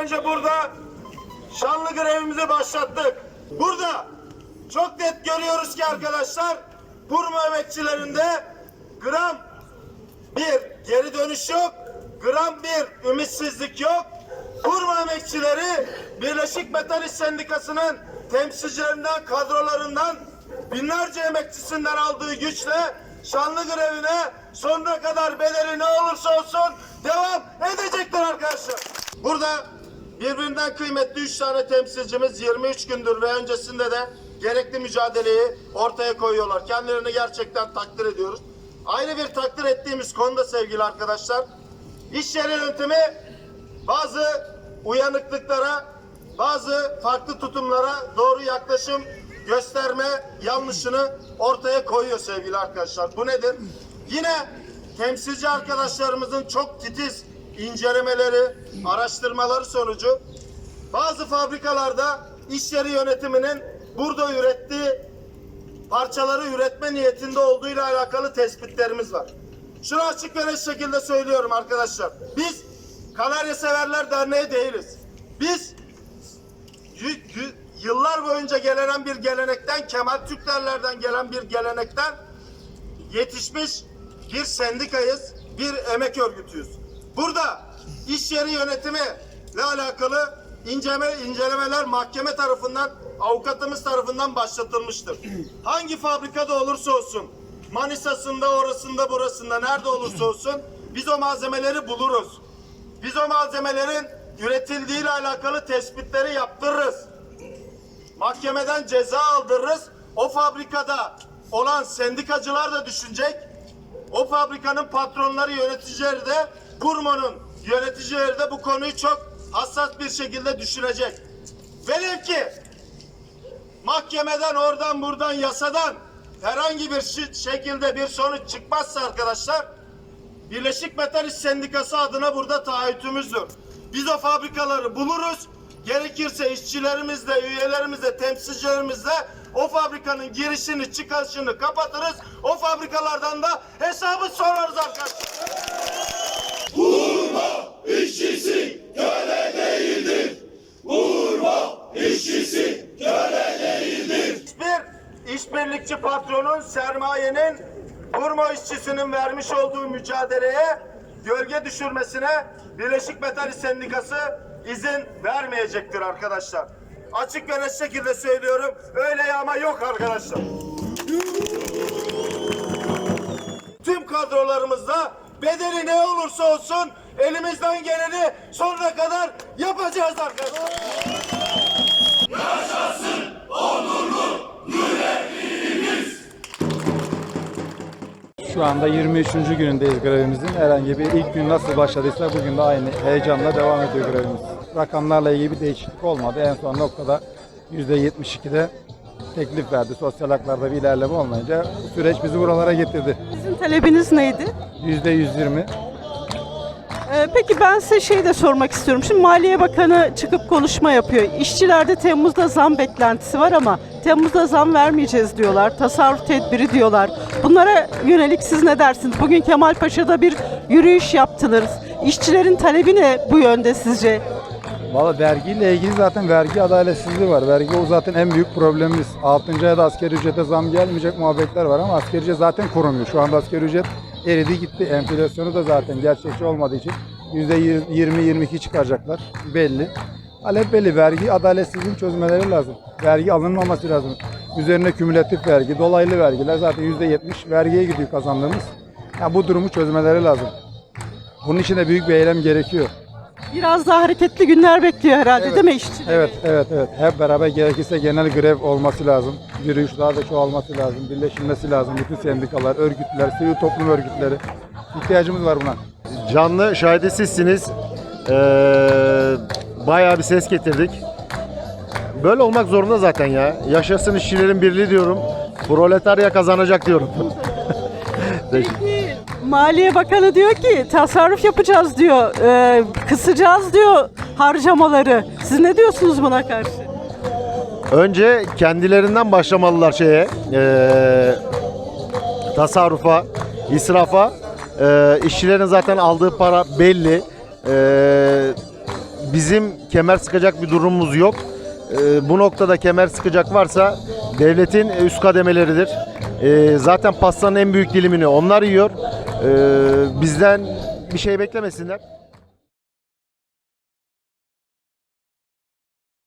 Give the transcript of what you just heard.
önce burada şanlı grevimizi başlattık. Burada çok net görüyoruz ki arkadaşlar Burma emekçilerinde gram bir geri dönüş yok, gram bir ümitsizlik yok. Burma emekçileri Birleşik Metal İş Sendikası'nın temsilcilerinden, kadrolarından binlerce emekçisinden aldığı güçle şanlı grevine sonuna kadar bedeli ne olursa olsun devam edecektir arkadaşlar. Burada birbirinden kıymetli üç tane temsilcimiz 23 gündür ve öncesinde de gerekli mücadeleyi ortaya koyuyorlar. Kendilerini gerçekten takdir ediyoruz. Ayrı bir takdir ettiğimiz konuda sevgili arkadaşlar, iş yeri yönetimi bazı uyanıklıklara, bazı farklı tutumlara doğru yaklaşım gösterme yanlışını ortaya koyuyor sevgili arkadaşlar. Bu nedir? Yine temsilci arkadaşlarımızın çok titiz incelemeleri, araştırmaları sonucu bazı fabrikalarda iş yeri yönetiminin burada ürettiği parçaları üretme niyetinde olduğuyla alakalı tespitlerimiz var. Şunu açık ve net şekilde söylüyorum arkadaşlar. Biz Kanarya Severler Derneği değiliz. Biz yıllar boyunca gelenen bir gelenekten, Kemal Türklerlerden gelen bir gelenekten yetişmiş bir sendikayız, bir emek örgütüyüz. Burada iş yeri yönetimi ile alakalı inceleme, incelemeler mahkeme tarafından, avukatımız tarafından başlatılmıştır. Hangi fabrikada olursa olsun, Manisa'sında, orasında, burasında, nerede olursa olsun biz o malzemeleri buluruz. Biz o malzemelerin üretildiği ile alakalı tespitleri yaptırırız mahkemeden ceza aldırırız. O fabrikada olan sendikacılar da düşünecek. O fabrikanın patronları, yöneticileri de Kurmo'nun yöneticileri de bu konuyu çok hassas bir şekilde düşünecek. Velev ki mahkemeden oradan buradan yasadan herhangi bir şekilde bir sonuç çıkmazsa arkadaşlar Birleşik Metal İş Sendikası adına burada taahhütümüzdür. Biz o fabrikaları buluruz. Gerekirse işçilerimizle, üyelerimizle, temsilcilerimizle o fabrikanın girişini, çıkışını kapatırız. O fabrikalardan da hesabı sorarız arkadaşlar. Hiçbir işbirlikçi patronun, sermayenin Burma işçisinin vermiş olduğu mücadeleye gölge düşürmesine Birleşik Metal İş Sendikası izin vermeyecektir arkadaşlar. Açık ve net şekilde söylüyorum. Öyle yağma yok arkadaşlar. Tüm kadrolarımızda bedeli ne olursa olsun elimizden geleni sonuna kadar yapacağız arkadaşlar. Şu anda 23. günündeyiz grevimizin. Herhangi bir ilk gün nasıl başladıysa bugün de aynı heyecanla devam ediyor grevimiz. Rakamlarla ilgili bir değişiklik olmadı. En son noktada %72'de teklif verdi. Sosyal haklarda bir ilerleme olmayınca süreç bizi buralara getirdi. Sizin talebiniz neydi? %120 Ee, peki ben size şey de sormak istiyorum. Şimdi Maliye Bakanı çıkıp konuşma yapıyor. İşçilerde Temmuz'da zam beklentisi var ama Temmuz'da zam vermeyeceğiz diyorlar. Tasarruf tedbiri diyorlar. Bunlara yönelik siz ne dersiniz? Bugün Kemalpaşa'da bir yürüyüş yaptınız. İşçilerin talebi ne bu yönde sizce? Valla vergiyle ilgili zaten vergi adaletsizliği var. Vergi o zaten en büyük problemimiz. 6. ayda asgari ücrete zam gelmeyecek muhabbetler var ama asgari ücret zaten korunuyor. Şu anda asgari ücret eridi gitti. Enflasyonu da zaten gerçekçi olmadığı için %20-22 çıkaracaklar belli. Talep belli. Vergi adaletsizliğini çözmeleri lazım. Vergi alınmaması lazım. Üzerine kümülatif vergi, dolaylı vergiler zaten %70 vergiye gidiyor kazandığımız. Ya bu durumu çözmeleri lazım. Bunun için de büyük bir eylem gerekiyor. Biraz daha hareketli günler bekliyor herhalde değil mi işçiler? Evet, evet, evet. Hep beraber gerekirse genel grev olması lazım. Yürüyüş daha da çoğalması lazım, birleşilmesi lazım. Bütün sendikalar, örgütler, sivil toplum örgütleri. İhtiyacımız var buna. Canlı şahidi sizsiniz. Ee, bayağı bir ses getirdik. Böyle olmak zorunda zaten ya. Yaşasın işçilerin birliği diyorum. Proletarya kazanacak diyorum. Teşekkür- Peki, Maliye Bakanı diyor ki tasarruf yapacağız diyor, e, kısacağız diyor harcamaları. Siz ne diyorsunuz buna karşı? Önce kendilerinden başlamalılar şeye. ee, tasarrufa, israfa. Ee, işçilerin zaten aldığı para belli. Ee, bizim kemer sıkacak bir durumumuz yok. Ee, bu noktada kemer sıkacak varsa devletin üst kademeleridir. Ee, zaten pastanın en büyük dilimini onlar yiyor. Ee, bizden bir şey beklemesinler.